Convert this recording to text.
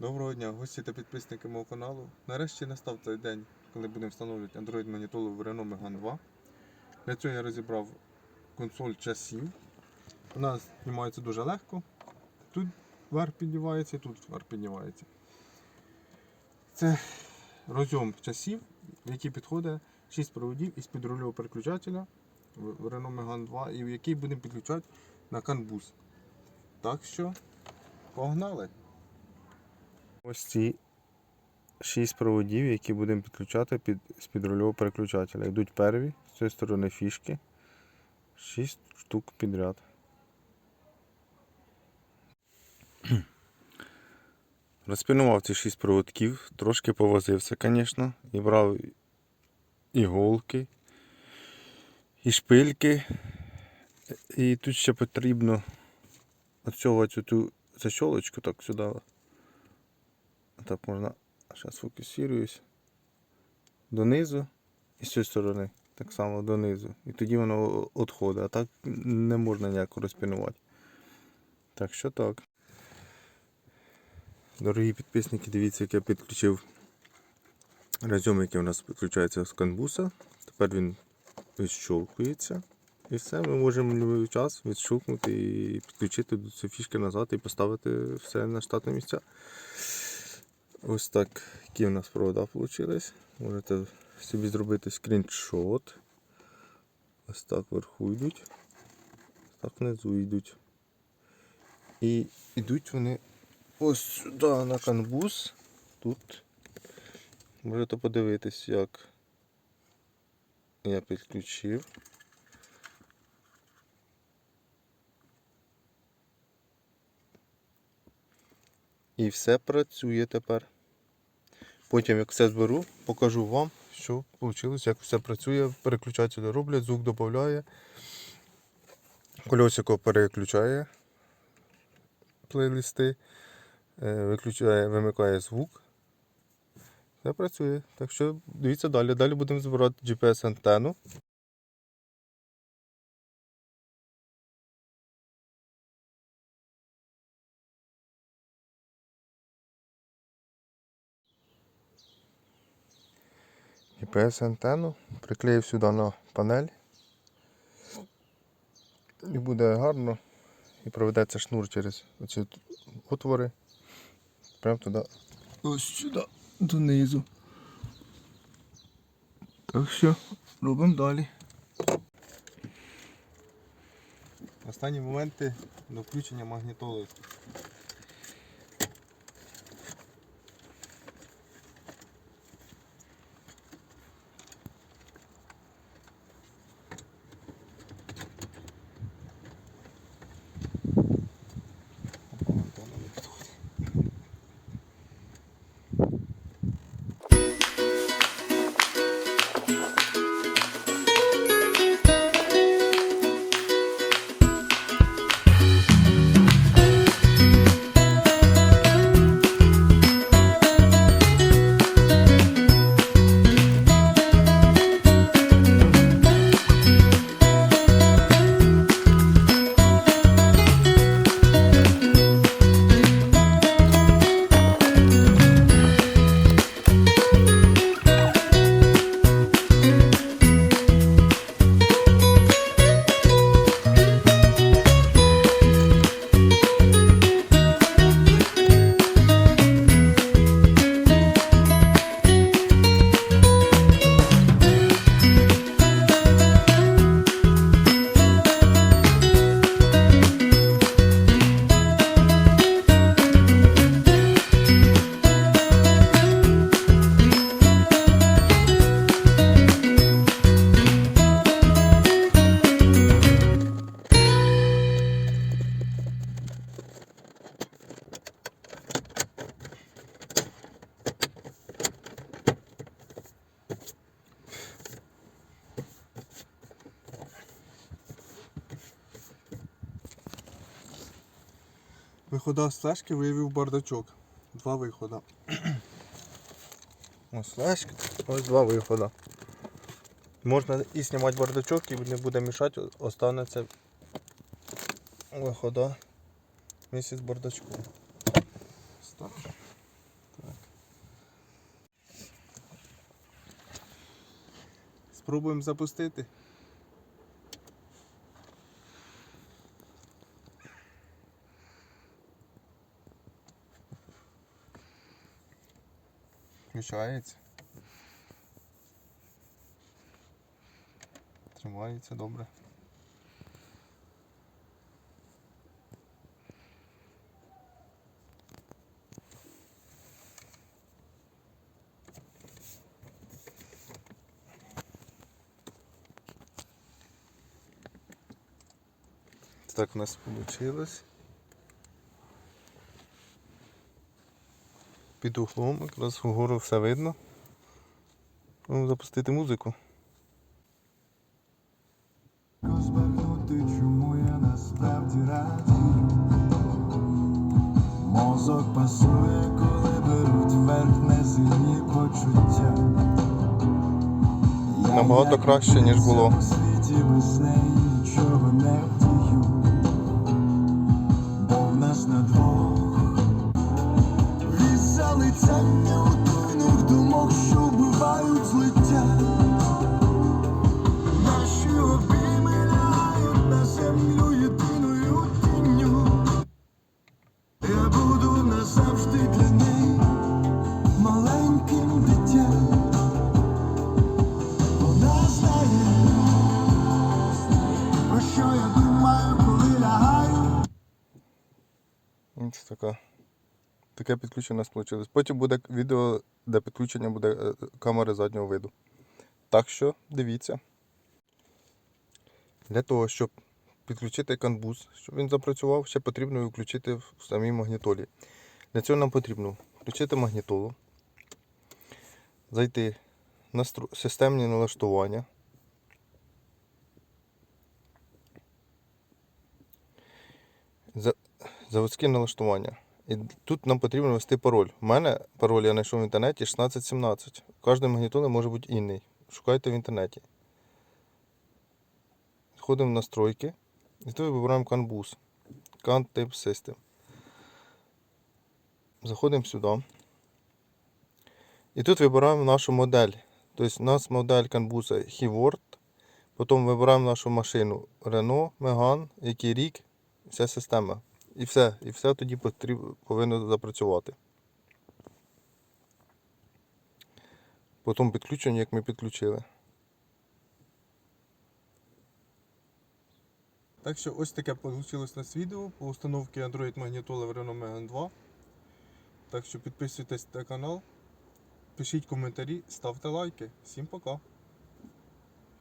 Доброго дня, гості та підписники мого каналу. Нарешті настав той день, коли будемо встановлювати Android магнітолу в Renault Megane 2. Для цього я розібрав консоль часів. Вона знімається дуже легко. Тут вверх піднімається, і тут вверх піднімається. Це розйом часів, який підходить 6 проводів із підрульового переключателя в Renault Megane 2 і який будемо підключати на CAN-бус. Так що, погнали! Ось ці 6 проводів, які будемо підключати під, з підрульового переключателя. Йдуть перві, з цієї сторони фішки. 6 штук підряд. Розпінував ці 6 проводків, трошки повозився, звісно, і брав іголки, і шпильки. І тут ще потрібно оцього цю защолочку так сюди. Так можна, зараз фокусуюсь. Донизу і з цієї сторони так само донизу. І тоді воно відходить, а так не можна ніяко розпінувати. Так що так. Дорогі підписники, дивіться, як я підключив розйом, який у нас підключається з канбуса. Тепер він відщолкується. І все, ми можемо в будь-який час відщолкнути і підключити до цієї фішки назад і поставити все на штатне місця. Ось так, які у нас провода вийшли. Можете собі зробити скріншот. Ось так вверху йдуть, ось так внизу йдуть. І йдуть вони ось сюди на канбус. Тут можете подивитись, як я підключив. І все працює тепер. Потім, як все зберу, покажу вам, що вийшло, як все працює. Переключателі роблять, звук додає. Кольосико переключає плейлисти, е, виключає, вимикає звук. Все працює. Так що дивіться далі. Далі будемо збирати GPS-антенну. GPS-антенну, приклеїв сюди на панель. І буде гарно. І проведеться шнур через оці отвори. Прямо туди. Ось сюди, донизу. Так що, робимо далі. Останні моменти до включення магнітоли. Вихода з флешки виявив бардачок. Два вихода. Ось флешка, ось два вихода. Можна і знімати бардачок, і не буде мішати, останеться вихода місяць з. Так. Спробуємо запустити. Включається. Тримається добре. Так у нас вийшло. Під углом, якраз вгору все видно. Ну, запустити музику. Розбагнути, чому я насправді радію. Мозок пасує, коли беруть верх неземні почуття. Я Набагато краще, ніж було. У світі без неї нічого не вдію. Бо в нас на двох залицяння утойних думок, що вбивають злиття. Наші обійми лягають на землю єдиною тінню. Я буду назавжди для неї маленьким дитям. Вона знає, про я думаю, коли лягаю. Таке підключення вийшло. Потім буде відео, де підключення буде е, камери заднього виду. Так що дивіться. Для того, щоб підключити канбус, щоб він запрацював, ще потрібно його включити в самій магнітолі. Для цього нам потрібно включити магнітолу, зайти на системні налаштування. За- заводські налаштування. І тут нам потрібно ввести пароль. У мене пароль я знайшов в інтернеті 1617. Кожний магнітоли може бути інший. Шукайте в інтернеті. Входимо в настройки. І тут вибираємо CAN Bus. CAN Type System. Заходимо сюди. І тут вибираємо нашу модель. Тобто у нас модель Bus Heward. Потім вибираємо нашу машину Renault, Megane, який рік, вся система. І все, і все тоді потрібно, повинно запрацювати. Потім підключення, як ми підключили. Так що ось таке вийшло у нас відео по установці Android магнітоли в Renault Megane 2. Так що підписуйтесь на канал, пишіть коментарі, ставте лайки. Всім пока!